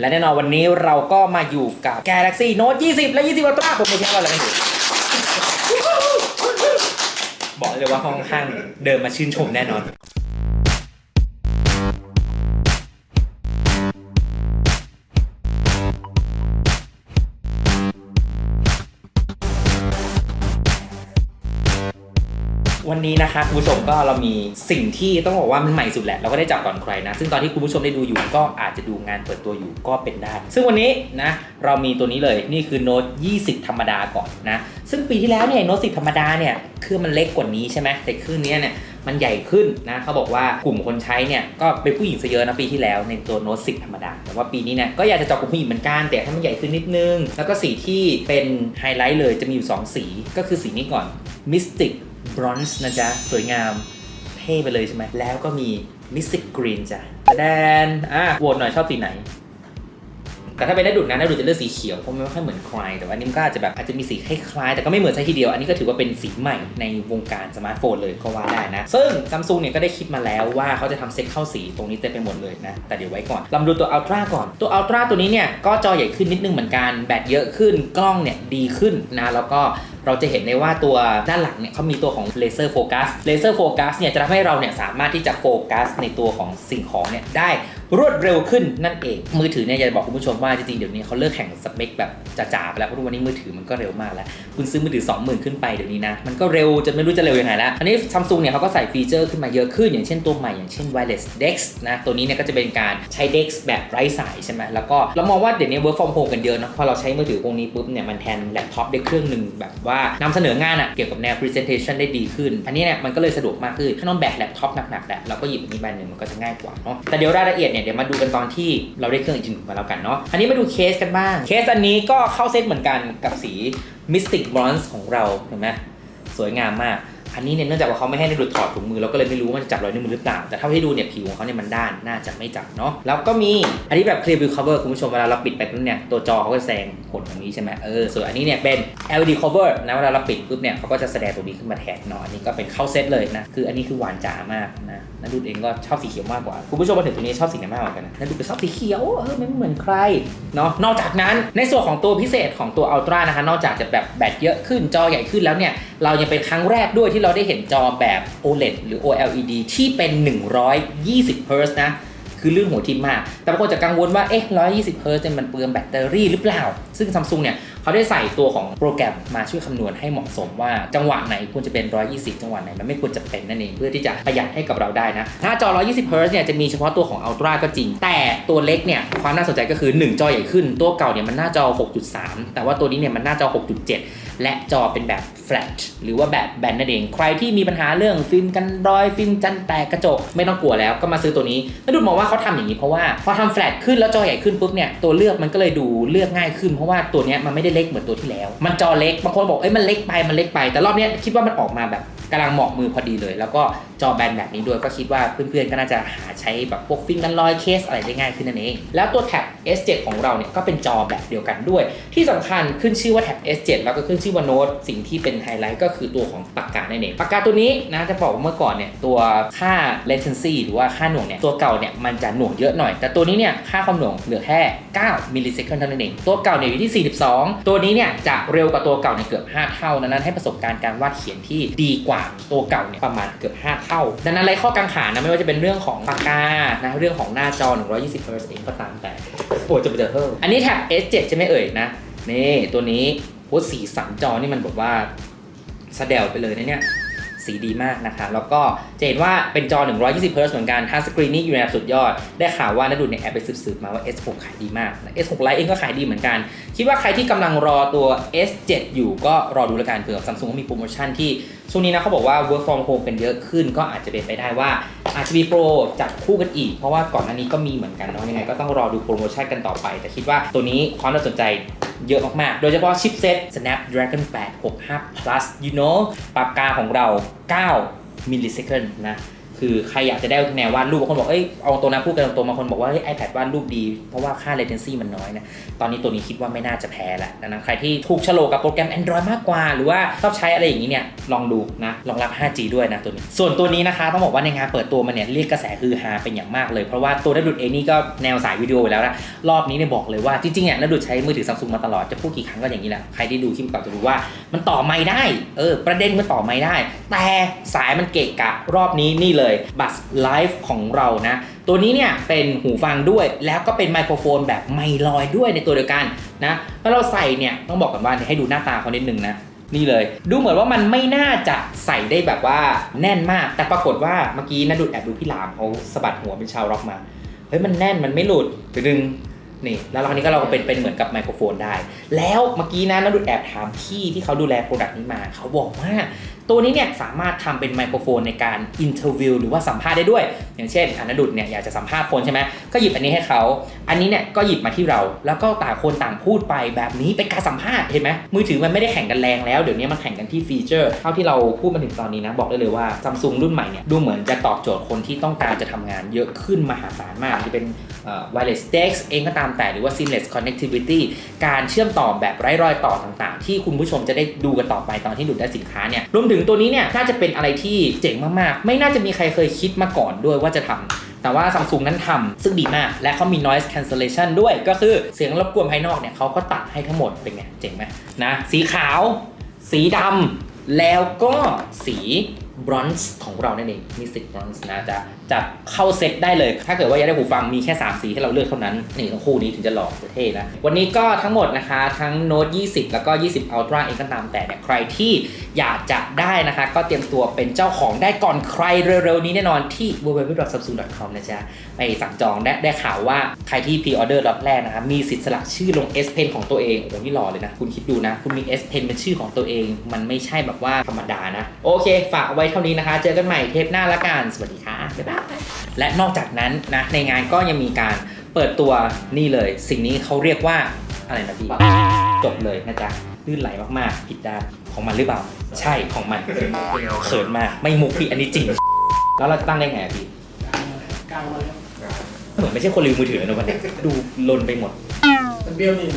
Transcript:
และแน่นอนวันนี้เราก็มาอยู่กับ Galaxy Note 20 และ 20 Ultra ผมไม่ใช่ว่าอะไรไม่ถูกบอกเลยว่าห้องข้างเดินมาชื่นชมแน่นอน วันนี้นะคะคุณผู้ชมก็เรามีสิ่งที่ต้องบอกว่ามันใหม่สุดแหละเราก็ได้จับก่อนใครนะ ซึ่งตอนที่คุณผู้ชมได้ดูอยู่ก็อาจจะดูงานเปิดตัวอยู่ก็เป็นได้ ซึ่งวันนี้นะเรามีตัวนี้เลยนี่คือโน้ต20 ธรรมดาก่อนนะ ซึ่งปีที่แล้วเนี่ยโน้ต10 ธรรมดาเนี่ยคือมันเล็กกว่านี้ใช่ไหมแต่เครื่องเนี้ยเนี่ยมันใหญ่ขึ้นนะเขาบอกว่ากลุ่มคนใช้เนี่ยก็เป็นผู้หญิงซะเยอะนะปีที่แล้วในตัวโน้ต10ธรรมดา แต่ว่าปีนี้เนี่ยก็อยากจะเจาะกลุ่มผู้หญิงเหมือนกันแต่ให้มันใหญ่ขึ้นนิดนึง แล้วก็สีที่เป็นไฮไลท์เลยจะมีอยู่สองสีก็คือสีนี้ก่อน Mystic Bronze นะจ๊ะ สวยงามเท่ไปเลยใช่ไหม แล้วก็มี Mystic Green จ้ะแดนอะโหวตหน่อยชอบสีไหน แต่ถ้าเป็นได้ดุดนะได้ดุดจะเลือกสีเขียวเพราะมันไม่ค่อยเหมือนใครแต่ว่าอันนี้มันก็อาจจะแบบอาจจะมีสีคล้ายๆแต่ก็ไม่เหมือนซะทีเดียวอันนี้ก็ถือว่าเป็นสีใหม่ในวงการสมาร์ทโฟนเลยก็ว่าได้นะ ซึ่งซัมซุงเนี่ยก็ได้คิดมาแล้วว่าเขาจะทำเซ็ตเข้าสีตรงนี้เต็มไปหมดเลยนะ แต่เดี๋ยวไว้ก่อนเรามดูตัว Ultra ก่อนตัว Ultra ตัวนี้เนี่ยก็จอใหญ่ขึ้นนิดนึงเหมือนกันแบตเยอะขึ้นกล้องเนี่ยดีขึ้นนะแล้วก็ เราจะเห็นได้ว่าตัวด้านหลังเนี่ยเขามีตัวของเลเซอร์โฟกัสเลเซอร์โฟกัสเนี่ยจะทำให้เราเนี่ยสามารถที่จะโฟกัสในตัวของสิ่งของเนี่ยได้รวดเร็วขึ้นนั่นเอง มือถือเนี่ยอยากจะบอกคุณผู้ชมว่าจริงๆเดี๋ยวนี้เขาเลิกแข่งสเปคแบบจ๋าๆไปแล้วเพราะทุกวันนี้มือถือมันก็เร็วมากแล้ว คุณซื้อมือถือ 20,000 ขึ้นไปเดี๋ยวนี้นะ มันก็เร็วจนไม่รู้จะเร็วยังไงแล้ว อันนี้ซัมซุงเนี่ยเขาก็ใส่ฟีเจอร์ขึ้นมาเยอะขึ้น อย่างเช่นตัวใหม่อย่างเช่น wireless DeX นะ ตัวนี้เนี่ยก็จะเป็นการใช้ DeX แบบไร้สายใช่ไหมแล้วก็เรามองว่าเดี๋ยวนี้ work from home กันเยอะเนะพอเราใช้มือถือพวกนี้ปุ๊บเนี่ยมันแทนแล็ปท็อปได้เครื่องหนึ่งแบบว่านำเสนองานอะเกี่ยวกับแนว presentation ได้ดีขึ้น อันนี้เนี่ยมันก็เลยสะดวกมากขึ้นถ้าน้องแบกแล็ปท็อปหนักๆแหละเราก็หยิบอันนี้ใบหนึ่งมันก็จะง่ายกว่าเนาะแต่เดี๋ยวรายละเอียดเนี่ยเดี๋ยวมาดูกันตอนที่เราได้เครื่องอีกหนึ่งมาแล้วกันเนาะอันนี้มาดูเคสกันบ้างเคสอันนี้ก็เข้าเซตเหมือนกันกับสี Mystic Bronze ของเราเห็นไหมสวยงามมาก อันนี้เนี่ยเนื่องจากว่าเขาไม่ให้ได้ดูดถอดถุงมือเราก็เลยไม่รู้ว่ามันจะจับรอยนิ้วมือหรือเปล่า แต่เท่าที่ดูเนี่ยผิวของเขาเนี่ยมันด้านน่าจะไม่จับเนาะแล้วก็มีอันนี้แบบ clear view cover คุณผู้ชมเวลาเราปิดไปปุ๊บเนี่ยตัวจอเขาก็แสดงผลตรงนี้ใช่ไหมเออส่วนอันนี้เนี่ยเป็น LED cover นะเวลาเราปิดปุ๊บเนี่ยเขาก็จะแสดงตรงนี้ขึ้นมาแทนเนาะอันนี้ก็เป็นเข้าเซตเลยนะคืออันนี้คือหวานจ๋ามากนะนันดูเองก็ชอบสีเขียวมากกว่าคุณผู้ชมมาถึงตรงนี้ชอบสีไหนมากกว่ากันนะนันดูก็ชอบสีเขียวเออไม่เหมือนใครเนาะนอกจากนั้นในส่วนของตัวพิเศษของตัว Ultra นะคะนอกจากจะแบบแบตเยอะขึ้นจอใหญ่ขึ้นแล้วเนี่ยเรายังเป็นครั้งแรกด้วยที่เราได้เห็นจอแบบ OLED หรือ OLED ที่เป็น 120 Hz นะ คือลื่นหัวทิมมาก แต่บางคนจะกังวลว่า เอ๊ะ 120 Hz เนี่ยมันเปลืองแบตเตอรี่หรือเปล่า ซึ่ง Samsung เนี่ย เขาได้ใส่ตัวของโปรแกรมมาช่วยคำนวณให้เหมาะสมว่าจังหวะไหนควรจะเป็น 120 จังหวะไหนมันไม่ควรจะเป็นนั่นเองเพื่อที่จะประหยัดให้กับเราได้นะ ถ้าจอ 120 Hz เนี่ยจะมีเฉพาะตัวของ Ultra ก็จริง แต่ตัวเล็กเนี่ยความน่าสนใจก็คือ 1 จอใหญ่ขึ้น ตัวเก่าเนี่ยมันหน้าจอ 6.3 แต่ว่าตัวนี้เนี่ยมันหน้าจอ 6.7 และจอเป็นแบบ flat หรือว่าแบบแบนนั่นเอง ใครที่มีปัญหาเรื่องฟิล์มกันรอยฟิล์มจันแตกกระจก ไม่ต้องกลัวแล้วก็มาซื้อตัวนี้แล้วดูมองว่าเขาทำอย่างนี้เพราะว่าพอทำ flat ขึ้นแล้วจอใหญ่ขึ้นปุ๊บเนี่ยตัวเลือกมันก็เลยดูเลือกง่ายขึ้นเพราะว่าตัวเนี้ยมันไม่ได้เล็กเหมือนตัวที่แล้ว มันจอเล็กบางคนบอกเอ้ยมันเล็กไปมันเล็กไปแต่รอบเนี้ยคิดว่ามันออกมาแบบ กำลังเหมาะมือพอดีเลย แล้วก็จอแบนแบบนี้ด้วยก็คิดว่าเพื่อนๆก็น่าจะหาใช้แบบพวกฟิล์มกันรอยเคสอะไรได้ง่ายขึ้นนั่นเองแล้วตัวแท็บ S7 ของเราเนี่ยก็เป็นจอแบบเดียวกันด้วย ที่สำคัญขึ้นชื่อว่าแท็บ S7 แล้วก็ขึ้นชื่อว่าโน้ตสิ่งที่เป็นไฮไลท์ก็คือตัวของปากกานั่นเองปากกาตัวนี้นะจะบอกว่าเมื่อก่อนเนี่ยตัวค่า latency หรือว่าค่าหน่วงเนี่ยตัวเก่าเนี่ยมันจะหน่วงเยอะหน่อย แต่ตัวนี้เนี่ยค่าความหน่วงเหลือแค่ 9 มิลลิเซคันเท่านั้นเองตัวเก่าเนี่ยอยู่ที่ 42 ตัวนี้เนี่ยจะเร็วกว่าตัวเก่าเนี่ยเกือบ 5 เท่านั้นให้ประสบการณ์การวาดเขียนที่ดีกว่าตัวเก่าเนี่ยประมาณเกือบ 5 เท่า ดังนั้นไรข้อกังขานะไม่ว่าจะเป็นเรื่องของปากกานะเรื่องของหน้าจอ 120 Hz เองก็ตามแต่โอ้จะไปเจอเพิ่มอันนี้แท็บ S7 ใช่ไหมเอ่ยนะนี่ตัวนี้โหสีสันจอนี่มันแบบว่าสะเดวไปเลยนะเนี่ย สีดีมากนะคะ แล้วก็จะเห็นว่าเป็นจอ 120 Hz เหมือนกันทัชสกรีนนี่อยู่ในระดับสุดยอด ได้ข่าวว่านักดูในแอปไปสืบๆมาว่า S6 ขายดีมาก S6 Lite เองก็ขายดีเหมือนกัน คิดว่าใครที่กำลังรอตัว S7 อยู่ก็รอดูแล้วกันเผื่อซัมซุงมีโปรโมชั่นที่ช่วงนี้นะเขาบอกว่า work from home กันเยอะขึ้น ก็อาจจะเป็นไปได้ว่าอาจจะมีโปรจัดคู่กันอีก เพราะว่าก่อนหน้านี้ก็มีเหมือนกันเนาะยังไงก็ต้องรอดูโปรโมชั่นกันต่อไป แต่คิดว่าตัวนี้ความน่าสนใจ เยอะมากๆ โดยเฉพาะชิปเซ็ต Snapdragon 865 plus you know ปากกาของเรา 9มิลลิเซคันนะ คือใครอยากจะได้แนววาดรูปบางคนบอกเอ้ยเอาตัวนะพูดกันตรงๆบางคนบอกว่าเฮ้ย iPad วาดรูปดี เพราะว่าค่า latency มันน้อยนะ ตอนนี้ตัวนี้คิดว่าไม่น่าจะแพ้แล้วนั้นใครที่ถูกฉลกกับโปรแกรม Android มากกว่า หรือว่าชอบใช้อะไรอย่างนี้เนี่ยลองดูนะรองรับ 5G ด้วยนะตัวนี้ ส่วนตัวนี้นะคะต้องบอกว่าในงานเปิดตัวมันเนี่ยเรียกกระแสฮือฮาเป็นอย่างมากเลยเพราะว่าตัวนัดดุดเองนี่ก็แนวสายวิดีโออยู่แล้วนะรอบนี้เนี่ยบอกเลยว่าจริงๆอะนัดดุดใช้มือถือซัมซุงมาตลอดจะพูดกี่ครั้งก็อย่างนี้แหละใครที่ดูคลิปเก่าจะรู้ว่ามันต่อไมค์ได้เออประเด็นมันต่อไมค์ได้ แต่สายมันเกะกะรอบนี้นี่เลยบัสไลฟ์ของเรานะ ตัวนี้เนี่ยเป็นหูฟังด้วยแล้วก็เป็นไมโครโฟนแบบไมค์ลอยด้วยในตัวเดียวกันนะแล้วเราใส่เนี่ยต้องบอกกันว่าให้ดูหน้าตาเขานิดนึงนะนี่เลย ดูเหมือนว่ามันไม่น่าจะใส่ได้แบบว่าแน่นมาก แต่ปรากฏว่าเมื่อกี้นะดูดแอบดูพี่หลามเขาสะบัดหัวเป็นชาวร็อกมาเฮ้ยมันแน่นมันไม่หลุดดึงนี่แล้วคราวนี้ก็เราก็เป็นเป็นเหมือนกับไมโครโฟนได้ แล้วเมื่อกี้นะนัดดูดแอบถามพี่ที่เขาดูแลโปรดักต์นี้มา เขาบอกว่า ตัวนี้เนี่ยสามารถทำเป็นไมโครโฟนในการอินเทอร์วิวหรือว่าสัมภาษณ์ได้ด้วย อย่างเช่นอนัดุดเนี่ยอยากจะสัมภาษณ์คนใช่ไหมก็หยิบอันนี้ให้เขา อันนี้เนี่ยก็หยิบมาที่เรา แล้วก็ต่างคนต่างพูดไปแบบนี้เป็นการสัมภาษณ์เห็นไหมมือถือมันไม่ได้แข่งกันแรงแล้วเดี๋ยวนี้มันแข่งกันที่ฟีเจอร์เท่าที่เราพูดมาถึงตอนนี้นะบอกได้เลยว่าซัมซุงรุ่นใหม่เนี่ยดูเหมือนจะตอบโจทย์คนที่ต้องการจะทำงานเยอะขึ้นมหาศาลมากจะเป็น wireless DeX เองก็ตามแต่หรือว่า seamless connectivity การเชื่อมต่อแบบไร้รอยต่อต่างๆ ที่คุณผู้ชมจะได้ดูกันต่อไปตอนที่ดูได้สินค้าเนี่ยรวมถึงตัวนี้เนี่ยน่าจะเป็นอะไรที่เจ๋งมากๆ ไม่น่าจะมีใครเคยคิดมาก่อนด้วยว่าจะทำแต่ว่าซัมซุงนั้นทำซึ่งดีมาก และเขามี noise cancellation ด้วยก็คือเสียงรบกวนภายนอกเนี่ยเขาก็ตัดให้ทั้งหมดเป็นไง เจ๋งไหมนะ สีขาว สีดำแล้วก็สีบรอนซ์ของเรานั่นเองมีสิบรอนซ์นะจ๊ะ จะเข้าเซ็ตได้เลย ถ้าเกิดว่าอยากได้หูฟังมีแค่ 3 สีให้เราเลือกเท่านั้น นี่ทั้งคู่นี้ถึงจะหล่อเท่นะ วันนี้ก็ทั้งหมดนะคะ ทั้ง Note 20 แล้วก็ 20 Ultra เองก็ตามแต่เนี่ยใครที่อยากจะได้นะคะ ก็เตรียมตัวเป็นเจ้าของได้ก่อนใครเร็วๆนี้แน่นอนที่ www.samsung.com นะจ๊ะไปสั่งจองได้ได้ข่าวว่าใครที่พรีออเดอร์ล็อตแรกนะคะมีสิทธิ์สลักชื่อลง S Pen ของตัวเองโอ้โหนี่หล่อเลยนะ คุณคิดดูนะ คุณมี S Pen เป็นชื่อของตัวเอง มันไม่ใช่แบบว่าธรรมดานะ โอเค ฝากเอาไว้เท่านี้นะคะ เจอกันใหม่เทปหน้าละกันสวัสดีค่ะ บ๊ายบาย และนอกจากนั้นนะในงานก็ยังมีการเปิดตัวนี่เลย สิ่งนี้เขาเรียกว่าอะไรนะพี่จบเลยนะจ๊ะลื่นไหลมากๆผิดด้านของมันหรือเปล่า ใช่ของมันเขินมากไม่มุกพี่อันนี้จริง แล้วเราตั้งได้ไงอะพี่กลางมาแล้วเหมือนไม่ใช่คนลืมมือถือนะวันนี้ดูลนไปหมดมันเบี้ยวนี่